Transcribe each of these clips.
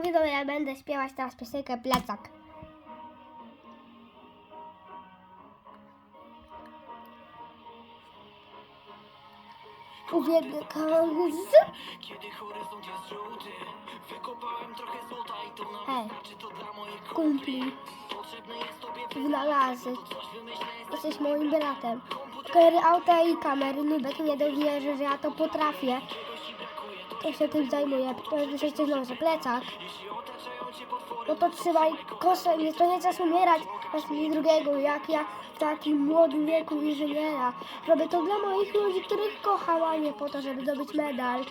Widzowie, ja będę śpiewać teraz piosenkę Plecak. Uwielbiam kamerę. Kiedy horyzont jest żółty Wykopałem trochę złota i to na Hej, czy to dla moich kumpli, Potrzebne jest tobie wynalazek. Jesteś moim bratem. Kamery auta i kamery, Nubek nie dowierzy, że ja to potrafię. To się tym zajmuję. Przecież coś noże, plecak. No to trzymaj kosę, nie to nie czas umierać. Masz mi drugiego, jak ja w takim młodym wieku inżyniera. Robię to dla moich ludzi, których kocham, nie po to, żeby zdobyć medal.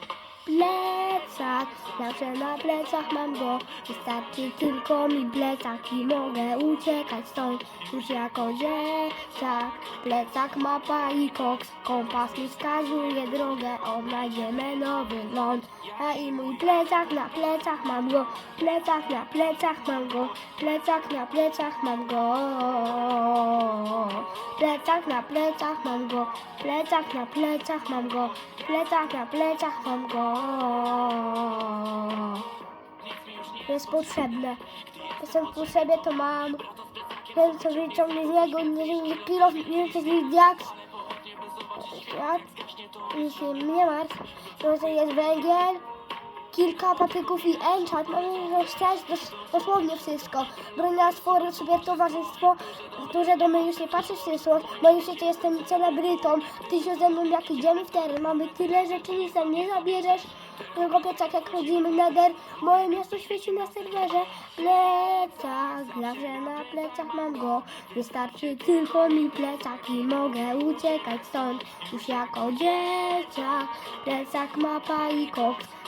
Plecak, zawsze na plecach mam go. Wystarczy tylko mi plecak i mogę uciekać stąd. Już jako dzieciak, plecak, mapa i koks. Kompas mi wskazuje drogę, odnajdziemy nowy ląd. A i mój plecak na plecach mam go. Plecak na plecach mam go. Plecak na plecach mam go. Plecak na plecach mam go. Plecak na plecach mam go. Plecak na plecach mam go. Jest potrzebne. Jestem w potrzebie, to mam. Ten, co wyciągnie z niego, nie kilo, nie wiem, jak. Jak? Nie martw. To jest węgiel, kilka patyków i enchant. Mamy rozciąć dos, dosłownie wszystko. Broniarstwo, sobie towarzystwo, duże domy już nie patrzę wszystko. W moim świecie jestem celebrytą. Ty się ze mną jak idziemy w teren. Mamy tyle rzeczy, nic nam nie zabierzesz. Tylko plecak jak chodzimy neder. Moje miasto świeci na serwerze. Plecak, zawsze na plecach mam go. Wystarczy tylko mi plecak i mogę uciekać stąd. Już jako dzieciak. Plecak, mapa i koks.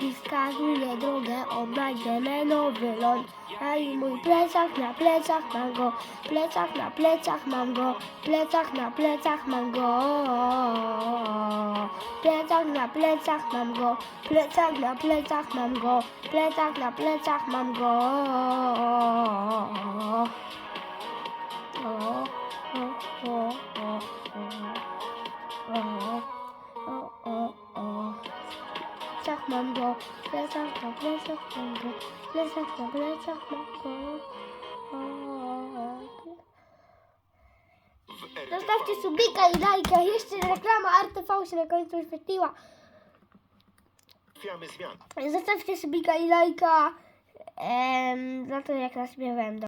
Mi wskazuje drogę, odnajdziemy nowy ląd. A i mój plecak na plecach mam go. Plecak na plecach mam go. Plecak na plecach mam go. Plecak na plecach mam go. Plecak na plecach mam go. Plecak na plecach mam go. Plecak mam go. Plecak na plecach mam go. Plecak na plecach mam go. O, o, o. Zostawcie subika i lajka. Jeszcze reklama RTV się na końcu zmian Zostawcie subika i lajka em, za to, jak naśpiewałem.